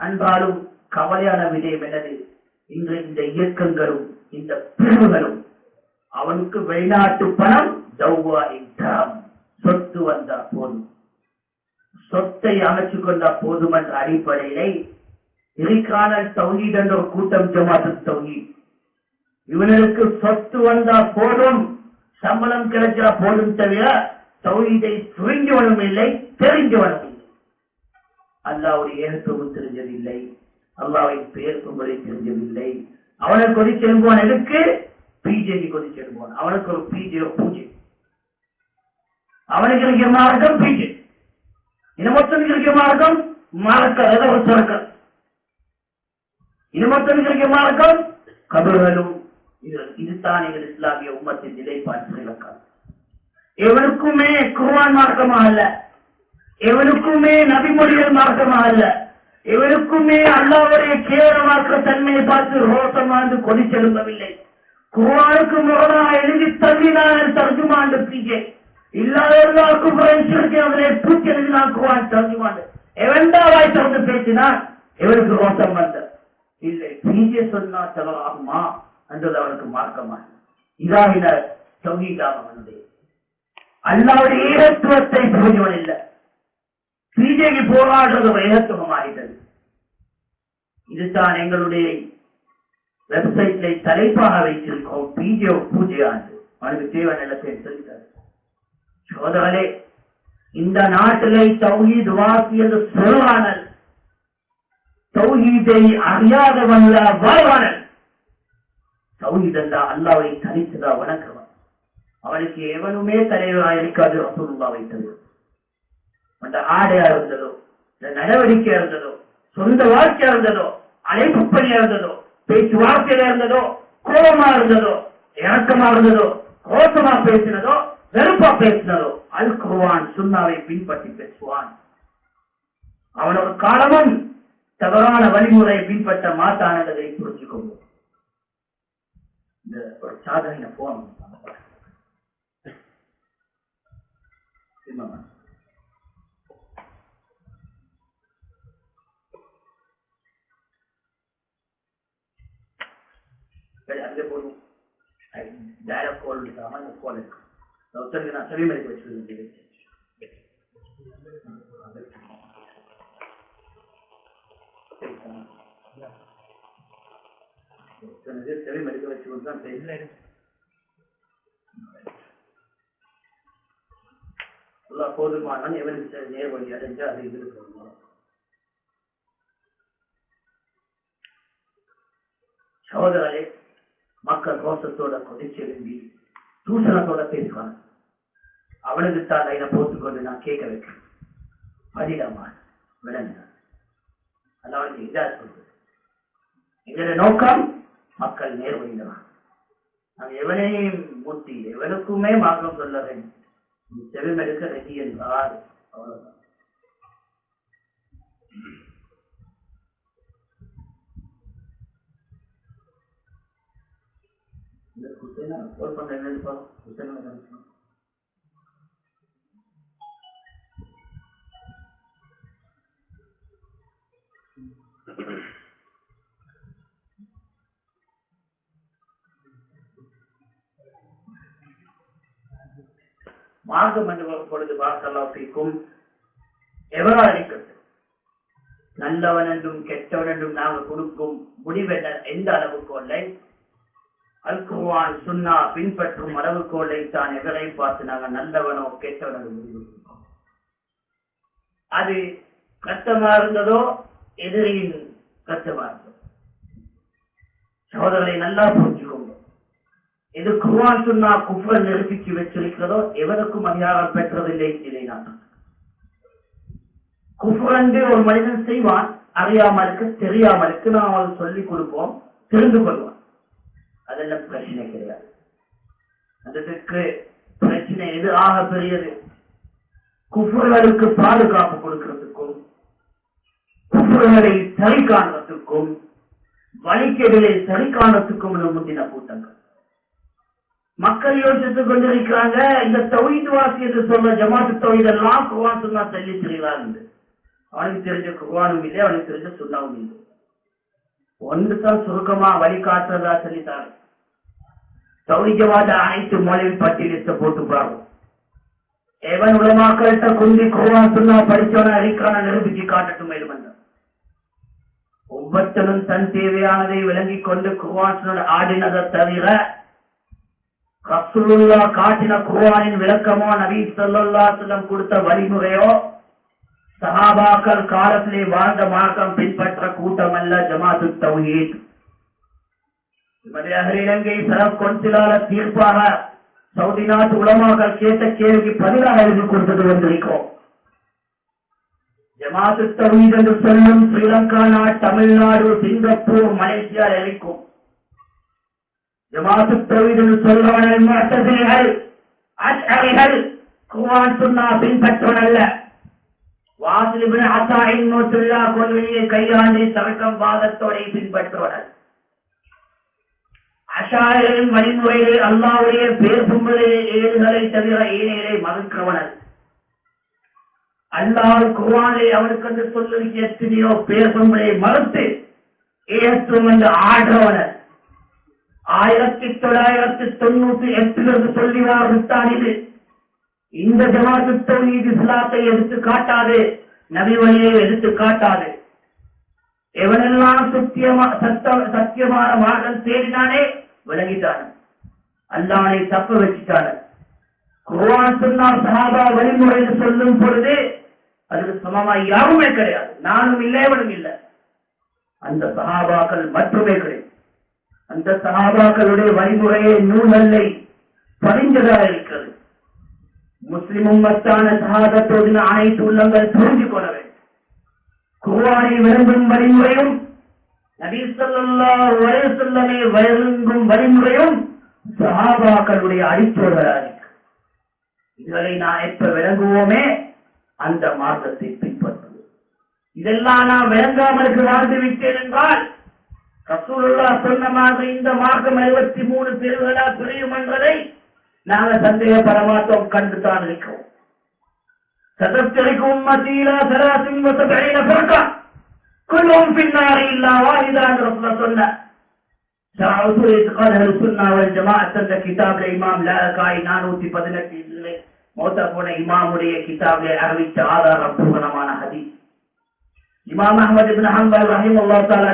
அன்பாலும் கவலையான விடயம் எனது இன்று இந்த இயக்கங்களும் இந்த பிரிவுகளும் அவனுக்கு வெளிநாட்டு பணம் ஜவ்வா சொத்து வந்தா போதும். சொத்தை அமைச்சு கொண்டா போதும் என்ற அடிப்படையிலே இறைக்கான தௌஹீத் என்ற ஒரு கூட்டம் ஜமாத்து தௌஹீத். இவனுக்கு சொத்து வந்தா போதும் சம்பளம் கிடைச்சா போதும் தவிர தௌஹீதை புரிஞ்சவனும் இல்லை தெரிஞ்சவனும் இல்லை. அல்லாவுடைய ஏகத்துவம் தெரிஞ்சதில்லை? அல்லாவை பெயர் தெரிஞ்சதில்லை. அவனை கொதி செல்வான் எதுக்கு? பிஜேபி கொதி செல்வான் அவனுக்கு ஒரு பிஜே பூஜை. அவனுக்கு இருக்கிற மார்க்கம் பிஜே இனமொத்தனுக்கு இருக்கிற மார்க்கம் மார்க்க ஏதோ ஒரு சொர்க்கம் இனமொத்தனுக்கு இருக்கிற மார்க்கம் கபர்களும். இதுதான் எங்கள் இஸ்லாமிய உம்மத்தின் நிலைப்பாட்டு இலக்கம் எவனுக்குமே குர்ஆன் மார்க்கமாக அல்ல. எவனுக்குமே நபிமொழிகள் மார்க்கமா அல்ல எவனுக்குமே அல்லாவுடைய கேவலமாக்க தன்மையை பார்த்து ரோசமாண்டு கொதி செலுத்தவில்லை குர்ஆனுக்கு முரணாக எழுதி தள்ளினான் தர்ஜுமாண்டு பிஜே இல்லாதவர்களுக்கும் பிரெஞ்சிற்கு அவனை பூச்சி எழுதினான் தர்ஜுமாண்டு எவன்டா வாய் திறந்து பேசினான்? எவனுக்கு ரோசம் வந்த? இல்லை பிஜே சொன்னா செலவாகுமா என்றது அவனுக்கு மார்க்கமா இதாகின தொகீதாக வந்தேன் அல்லாவுடைய ஏகத்துவத்தை புரிஞ்சவன் இல்லை. பிஜேபி போராடுறது ஒரு இதுதான் எங்களுடைய வெப்சைட்ல தலைப்பாக வைத்திருக்கோம் பிஜே பூஜை ஆண்டு. அவனுக்கு தேவன் நிலத்தை சொல்லிட்டார் சோதரே இந்த நாட்டிலே தௌஹீத் வாசியது சொல்வானல் தௌஹீதை அறியாதவன் வாழ்வானல். தௌஹீத் என்றா அல்லாவை தனித்துதான் வணக்கவன் அவனுக்கு எவனுமே தலைவராக இருக்காது ரசூலுல்லா வைத்தது. அந்த ஆடையா இருந்ததோ இந்த நடவடிக்கையா இருந்ததோ சொந்த வாழ்க்கையா இருந்ததோ அழைப்பு பணியா இருந்ததோ பேச்சுவார்த்தையில இருந்ததோ கோபமா இருந்ததோ இறக்கமா இருந்ததோ கோபமா பேசினதோ வெறுப்பா பேசினதோ அல் குருவான் சுண்ணாவை பின்பற்றி பேசுவான். அவனோட காலமும் தவறான வழிமுறை பின்பற்ற மாட்டானதை என்பதை இந்த ஒரு சாதனை போன் அங்கே போதும் டைரக்ட் கால் எடுக்காம அந்த கால் எடுக்கும் ஒருத்தருக்கு நான் செவி மதிப்பு வச்சிருந்தேன் செவி மதிக்க வச்சு தான் தெரியல எல்லா போதுமான எவனுக்கு நேர் வழி அடைஞ்சு அது இது இருக்கணும் சகோதரரே மக்கள் ரோசத்தோட கொதிச்சு எழும்பி தூசணத்தோட பேசுவாங்க அவளுக்கு தான் லைனை போட்டுக்கொண்டு நான் கேட்க வைக்கிறேன். பதிலம்மா விளங்க அதாவது இதா சொல்றது. எங்களுடைய நோக்கம் மக்கள் நேர்வழிதான் நாம் எவனையும் மூட்டி எவனுக்குமே மார்க்கம் சொல்ல வேண்டும். செவிமெடுக்க ரெடி என்றார் அவ்வளவுதான். இந்த மார்க்கம் என்று பொழுது பார்க்கலாப்பிக்கும் எவரா இருக்கட்டும் நல்லவன் என்றும் கெட்டவன் என்றும் நாங்கள் கொடுக்கும் முடிவென்ன எந்த அல்குவான் சுன்னா பின்பற்றும் அளவுகோலை தான் எவரை பார்த்து நாங்கள் நல்லவனோ கெட்டவனோ முடிவு அது கஷ்டமா இருந்ததோ எதிரியின் கஷ்டமா இருந்ததோ. சகோதரரை நல்லா புரிஞ்சுக்கோங்க. எது குர்ஆன் சுன்னா குஃப்ரை நிரூபிச்சு வச்சிருக்கிறதோ எவருக்கும் அதிகாரம் பெற்றதில்லை இதை நான் குஃப்ரண்டு ஒரு மனிதன் செய்வான் அறியாமலுக்கு தெரியாமலுக்கு நாம் அவன் சொல்லிக் கொடுப்போம் தெரிந்து கொள்வான் அதெல்லாம் பிரச்சனை கிடையாது. அதுக்கு பிரச்சனை எது ஆக பெரியது? குஃபர்களுக்கு பாதுகாப்பு கொடுக்கிறதுக்கும் குஃபர்களை சரி காண்றதுக்கும் வழிக்கைகளை சரி காணத்துக்கும் முந்தின கூட்டங்கள். மக்கள் யோசித்துக் கொண்டிருக்கிறாங்க இந்த தௌஹீத் வாசி என்று சொல்ற ஜமாத்து தௌஹீத் எல்லாம் குர்ஆன் சுன்னா தள்ளி திரிகிறாங்க அவனுக்கு தெரிஞ்ச குவானும் இல்லை அவனுக்கு தெரிஞ்ச சுண்ணாவும் இல்லை. ஒன்றுதான் சுருக்கமா வழிகாட்டுறதா சொல்லித்தாரு சௌரியவாத அனைத்து மொழி பட்டியலிஸ்ட போட்டு பாருங்க எவன் உலமாக்கள்கிட்ட குந்தி குருவான் சொன்னா படிச்சவன அறிக்கான நிரூபிச்சு காட்டட்டும் மேலும் ஒவ்வொருத்தனும் தன் தேவையானதை விளங்கிக் கொண்டு குர்ஆன் ஆடினதை தவிர ரசூலுல்லா காட்டின குருவானின் விளக்கமோ நபி ஸல்லல்லாஹு கொடுத்த வழிமுறையோ சஹாபாக்கள் காலத்திலே வாழ்ந்த மார்க்கம் பின்பற்ற கூட்டம் அல்ல ஜமாத்து தௌஹீத் இலங்கை சரப் கொன்சிலால தீர்ப்பாக சவுதி நாட்டு உலமாக்கள் கேட்ட கேள்விக்கு பதிலாக எழுதி கொடுத்தது வந்திருக்கிறோம் ஜமாத்து தௌஹீத் என்று சொல்லும் ஸ்ரீலங்கா நாடு தமிழ்நாடு சிங்கப்பூர் மலேசியா அளிக்கும் ஜமாத்து தௌஹீத் என்று சொல்றவர்கள் முஅத்தசிலிகள் அஷ்அரிகள் குர்ஆன் சுன்னா பின்பற்றவன் அல்ல வாசிலிபின் அசாயின் நோட்டுல்லா கொள்கையை கையாண்டு தவக்கம் வாதத்தோட பின்பற்றுவனர் அஷாயரின் வழிமுறையில் அல்லாவுடைய பேசும்பதை ஏடுகளை தவிர ஏனைகளை மறுக்கிறவனர். அல்லாஹ் குர்ஆனை அவனுக்கு என்று சொல்லிருக்க எத்தனையோ பேசும்பதை மறுத்து ஏற்றும் என்று ஆடுறவனர் ஆயிரத்தி தொள்ளாயிரத்தி தொண்ணூத்தி எட்டிலிருந்து சொல்லி விட்டான் இது இந்த ஜமாத்து தௌஹீத் இஸ்லாத்தை எடுத்து காட்டாது நபி வழியை எடுத்து காட்டாது. எவனெல்லாம் சத்தியமா சத்த சத்தியமான மார்க்கம் தேடினானே விலகிட்டான் அல்லானை தப்ப வச்சுட்டான். குர்ஆன் சொன்னால் சஹாபா வழிமுறையில் சொல்லும் பொழுது அதுக்கு சமமா யாருமே கிடையாது. நானும் இல்லை அவனும் இல்லை. அந்த சஹாபாக்கள் மட்டுமே கிடையாது. அந்த சஹாபாக்களுடைய வழிமுறையை நூலல்லை பதிஞ்சதா இருக்கிறது. முஸ்லிம் உம்மத்தான சகாதத்தோடு அனைத்து உள்ளங்கள் புரிஞ்சு கொள்ள வேண்டும் குர்ஆனை விரும்பும் வழிமுறையும் நபீசல்லா ஸல்லல்லாஹு அலைஹி விரும்பும் வழிமுறையும் சஹாபாக்களுடைய அடிச்சோடராக இருக்கு. நான் எப்ப விளங்குவோமே அந்த மார்க்கத்தை பின்பற்றுவோம் இதெல்லாம் நான் விளங்காமலுக்கு வாழ்ந்து விட்டேன் என்றால் ரசூலுல்லா சொன்ன மாதிரி இந்த மார்க்கம் எழுபத்தி மூணு பிரிவுகளா பிரியும் என்பதை நாங்க சந்தேகப்பட மாட்டோம் கண்டுதான் இருக்கிறோம் ستفترق أمتي إلى ثلاث وسبعين فرقة كلهم في النار إلا واحدة عن رسول الله شرعت اعتقاد أهل السنة والجماعة என்ற கிதாப்ல இமாம் லாகாய் நானூத்தி பதினெட்டு மௌத்தா போன இமாமுடைய கிதாப்ல அறிவித்த ஆதாரபூர்வமான ஹதீஸ் இமாம் அஹமது இப்னு ஹம்பல் ரஹிமஹுல்லாஹ் தஆலா